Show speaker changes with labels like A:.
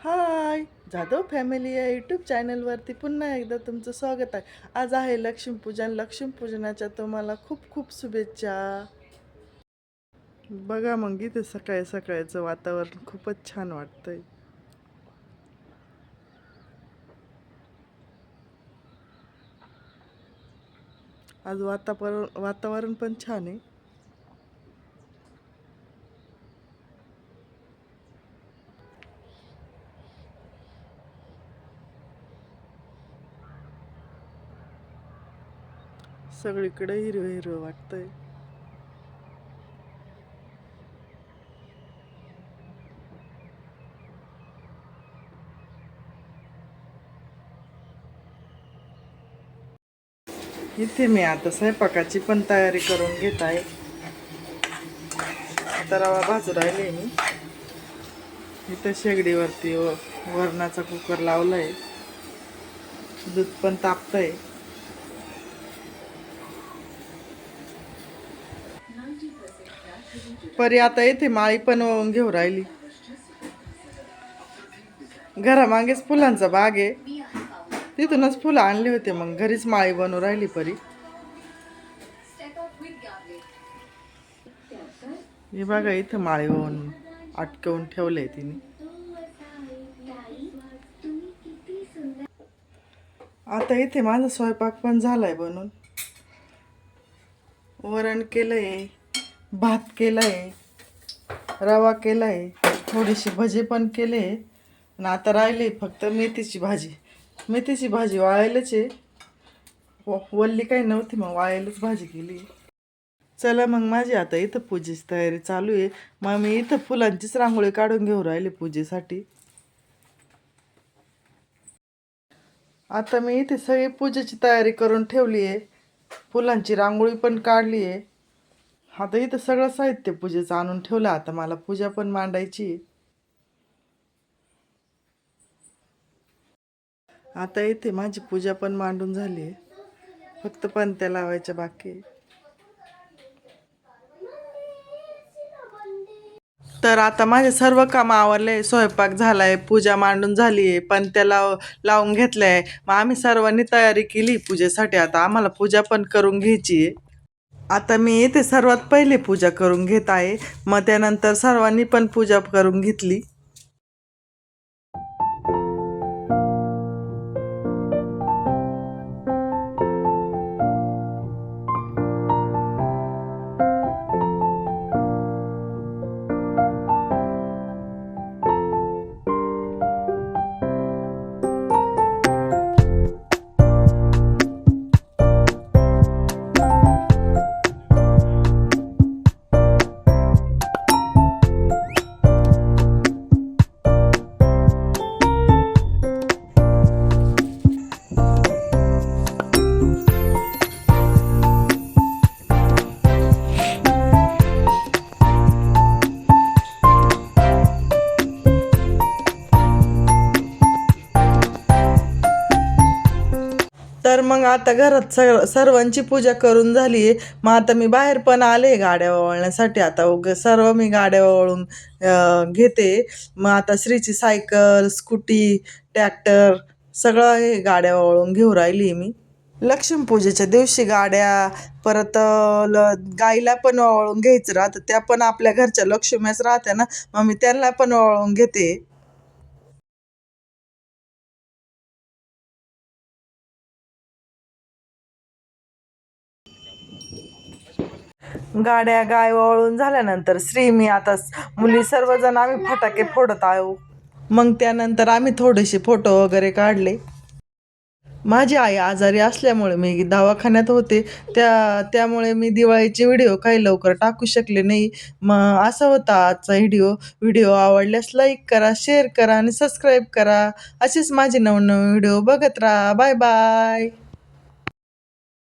A: हाय Jadhav family या YouTube चॅनलवरती पुन्हा एकदा तुमचं स्वागत आहे. आज आहे लक्ष्मीपूजन. लक्ष्मीपूजनाच्या तुम्हाला खूप खूप शुभेच्छा. बघा मग इथे सकाळी सकाळचं वातावरण खूपच छान वाटतंय. आज वातावरण वातावरण पण छान आहे. सगळीकडे हिरवं हिरवं वाटतंय. इथे मी आता स्वयंपाकाची पण तयारी करून घेत आहे. आता रवा भाजू राहिले मी. इथं शेगडीवरती व- वरणाचा कुकर लावलाय. दूध पण तापतंय. परी आता येथे माळी पण वाहून घेऊ राहिली. घरामागेच फुलांचा बाग आहे. तिथूनच फुलं आणली होते मग घरीच माळी बनवू राहिली परी. हे बघा इथं माळी वाहून अटकवून ठेवलंय तिने. आता इथे माझा स्वयंपाक पण झालाय बनून. वरण केलंय. भात केला आहे रवा केला आहे थोडीशी भजी पण केले. आणि आता राहिले फक्त मेथीची भाजी. मेथीची भाजी वाळायलाच आहे. व- वल्ली काही नव्हती मग वाळायलाच भाजी केली. चला मग माझी आता इथं पूजेची तयारी चालू आहे. मग मी इथं फुलांचीच रांगोळी काढून घेऊन राहिले पूजेसाठी. आता मी इथे सगळी पूजेची तयारी करून ठेवली आहे. फुलांची रांगोळी पण काढली आहे. आता इथं सगळं साहित्य पूजेचं आणून ठेवलं. आता मला पूजा पण मांडायची आता इथे माझी पूजा पण मांडून झाली आहे. फक्त पंत्या लावायच्या बाकी तर आता माझे सर्व कामं आवरले स्वयंपाक झालाय पूजा मांडून झाली आहे. पण त्याला लावून घेतल्याय मग आम्ही सर्वांनी तयारी केली पूजेसाठी. आता आम्हाला पूजा पण करून घ्यायची आहे. आता मी येथे सर्वात पहिले पूजा करून घेत आहे. मग त्यानंतर सर्वांनी पण पूजा करून घेतली. मग आता घरात सर सर्वांची पूजा करून झाली आहे मग आता मी बाहेर पण आले गाड्या वळण्यासाठी. आता उग सर्व मी गाड्या वळून घेते. मग आता श्रीची सायकल स्कूटी ट्रॅक्टर सगळं हे गाड्या वळून घेऊ राहिली मी. लक्ष्मीपूजेच्या दिवशी गाड्या परत ल गाईला पण वळून घ्यायचं राहतं. त्या पण आपल्या घरच्या लक्ष्मीच राहत्या ना. मग मी त्यांना पण वळून घेते. गाड्या गाय वळून झाल्यानंतर श्री मी आता मुली सर्वजण आम्ही फटाके फोडत आहो. मग त्यानंतर आम्ही थोडेसे फोटो वगैरे काढले. माझी आई आजारी असल्यामुळे मी दवाखान्यात होते. त्या त्यामुळे मी दिवाळीचे व्हिडिओ काही लवकर टाकू शकले नाही. मग असा होता आजचा व्हिडिओ. व्हिडिओ आवडल्यास लाईक करा शेअर करा आणि सबस्क्राईब करा. असेच माझे नवनवीन व्हिडिओ बघत राहा. Bye bye.